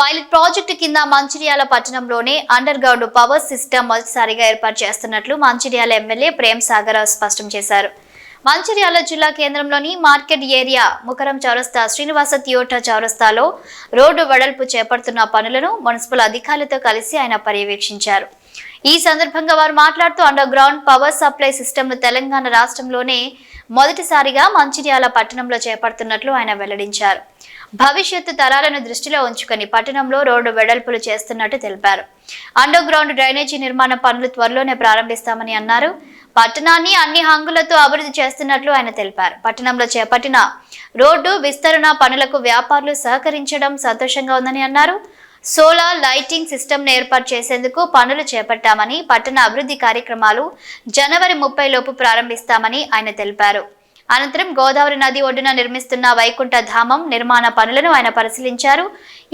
Pilot project కింద మంచిర్యాల పట్టణంలోనే underground power system మొదటిసారిగా ఏర్పాటు చేస్తున్నట్లు మంచిర్యాల ఎమ్మెల్యే ప్రేమ్ సాగర్ స్పష్టం చేశారు. మంచిర్యాల జిల్లా కేంద్రంలోని మార్కెట్ ఏరియా ముకరం చౌరస్తా శ్రీనివాస థియోటా చౌరస్తాలో రోడ్డు వెడల్పు చేపడుతున్న పనులను మున్సిపల్ అధికారులతో కలిసి ఆయన పర్యవేక్షించారు. ఈ సందర్భంగా వారు మాట్లాడుతూ అండర్ గ్రౌండ్ పవర్ సప్లై సిస్టమ్ను తెలంగాణ రాష్ట్రంలోనే మొదటిసారిగా మంచిర్యాల పట్టణంలో చేపడుతున్నట్లు ఆయన వెల్లడించారు. భవిష్యత్తు తరాలను దృష్టిలో ఉంచుకొని పట్టణంలో రోడ్డు వెడల్పులు చేస్తున్నట్టు తెలిపారు. అండర్ గ్రౌండ్ డ్రైనేజీ నిర్మాణ పనులు త్వరలోనే ప్రారంభిస్తామని అన్నారు. పట్టణాన్ని అన్ని హంగులతో అభివృద్ధి చేస్తున్నట్లు ఆయన తెలిపారు. పట్టణంలో చేపట్టిన రోడ్డు విస్తరణ పనులకు వ్యాపారులు సహకరించడం సంతోషంగా ఉందని అన్నారు. సోలార్ లైటింగ్ సిస్టమ్ను ఏర్పాటు చేసేందుకు పనులు చేపట్టామని పట్టణ అభివృద్ధి కార్యక్రమాలు జనవరి ముప్పై లోపు ప్రారంభిస్తామని ఆయన తెలిపారు. అనంతరం గోదావరి నది ఒడ్డున నిర్మిస్తున్న వైకుంఠ ధామం నిర్మాణ పనులను ఆయన పరిశీలించారు.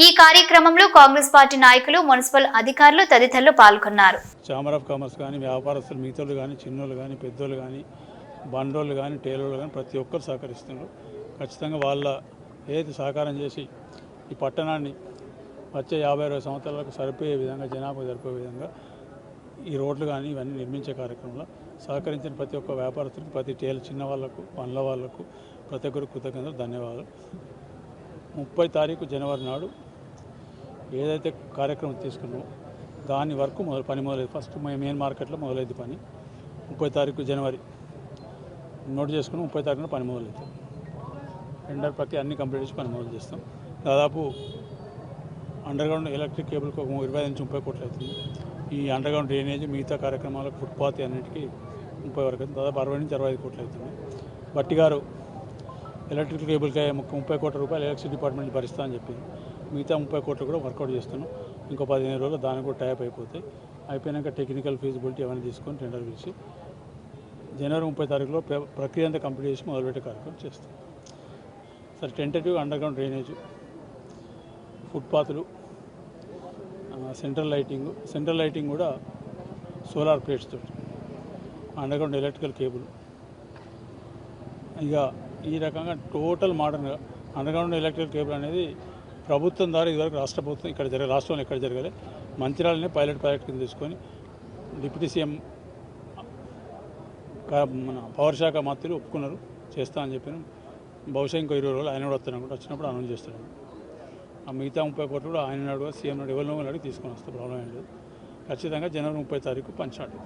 ఈ కార్యక్రమంలో కాంగ్రెస్ పార్టీ నాయకులు మున్సిపల్ అధికారులు తదితరులు పాల్గొన్నారు. చామర్ ఆఫ్ కామర్స్ కానీ వ్యాపారస్తులు మిగతాలు కానీ చిన్నోళ్ళు కానీ పెద్దోళ్ళు కానీ బండోళ్ళు కానీ టేలర్లు కానీ ప్రతి ఒక్కరు సహకరిస్తున్నారు. ఖచ్చితంగా వాళ్ళ ఏది సహకారం చేసి ఈ పట్టణాన్ని వచ్చే యాభై అరవై సంవత్సరాలకు సరిపోయే విధంగా జనాభా సరిపోయే విధంగా ఈ రోడ్లు కానీ ఇవన్నీ నిర్మించే కార్యక్రమంలో సహకరించిన ప్రతి ఒక్క వ్యాపారస్తులకు ప్రతి టైలర్ చిన్న వాళ్ళకు పనుల వాళ్ళకు ప్రతి ఒక్కరు కృతజ్ఞతలు ధన్యవాదాలు. ముప్పై తారీఖు జనవరి నాడు ఏదైతే కార్యక్రమం తీసుకున్నామో దాని వరకు మొదలు పని మొదలైంది. ఫస్ట్ మెయిన్ మార్కెట్లో మొదలైంది పని. ముప్పై తారీఖు జనవరి నోట్ చేసుకుని ముప్పై తారీఖున పని మొదలవుతుంది టెండర్ ప్రతి అన్ని కంప్లీట్ చేసి పని మొదలు చేస్తాం. దాదాపు అండర్గ్రౌండ్ ఎలక్ట్రిక్ కేబుల్కి ఒక ఇరవై ఐదు నుంచి ముప్పై కోట్లు అవుతుంది. ఈ అండర్గ్రౌండ్ డ్రైనేజ్ మిగతా కార్యక్రమాలకు ఫుట్పాత్ అన్నిటికీ ముప్పై వరకు అవుతుంది. దాదాపు అరవై నుంచి అరవై ఐదు కోట్లు అవుతుంది. బట్టి గారు ఎలక్ట్రిక్ కేబుల్కి ముప్పై కోట్ల రూపాయలు ఎలక్ట్రిసిటీ డిపార్ట్మెంట్ భరిస్తా అని చెప్పింది. మిగతా ముప్పై కోట్లు కూడా వర్కౌట్ చేస్తున్నాం. ఇంకో పదిహేను రోజులు దానికి కూడా టైప్ అయిపోతాయి. అయిపోయినాక టెక్నికల్ ఫీజిబిలిటీ అవన్నీ తీసుకొని టెండర్ పిలిచి జనవరి ముప్పై తారీఖులో ప్ర- ప్రక్రియ అంతా కంప్లీట్ చేసి మొదలుపెట్టే కార్యక్రమం చేస్తాం. సరే టెంటేటివ్ అండర్గ్రౌండ్ డ్రైనేజ్ ఫుట్పాత్లు సెంట్రల్ లైటింగ్ సెంట్రల్ లైటింగ్ కూడా సోలార్ ప్లేట్స్ తోటి అండర్గ్రౌండ్ ఎలక్ట్రికల్ కేబుల్. ఇక ఈ రకంగా టోటల్ మోడర్న్గా అండర్గ్రౌండ్ ఎలక్ట్రికల్ కేబుల్ అనేది ప్రభుత్వం ద్వారా ఇదివరకు రాష్ట్ర ప్రభుత్వం ఇక్కడ జరగ రాష్ట్రంలో ఎక్కడ జరగలే. మంచిర్యాలనే పైలట్ ప్రాజెక్ట్ కింద తీసుకొని డిప్యూటీ సీఎం కా- మన పవర్ శాఖ మంత్రులు ఒప్పుకున్నారు చేస్తా అని చెప్పిన. బహుశా ఇంకో ఇరవై రోజులు ఆయన కూడా వస్తాను కూడా వచ్చినప్పుడు అనౌన్స్ చేస్తాడు ఆ మిగతా ముప్పై కోట్లు కూడా ఆయన నాడు సీఎం నాడు ఎవరినో అడిగి తీసుకొని వస్తే ప్రాబ్లం ఏం లేదు ఖచ్చితంగా జనవరి ముప్పై తారీఖు పంచాడు.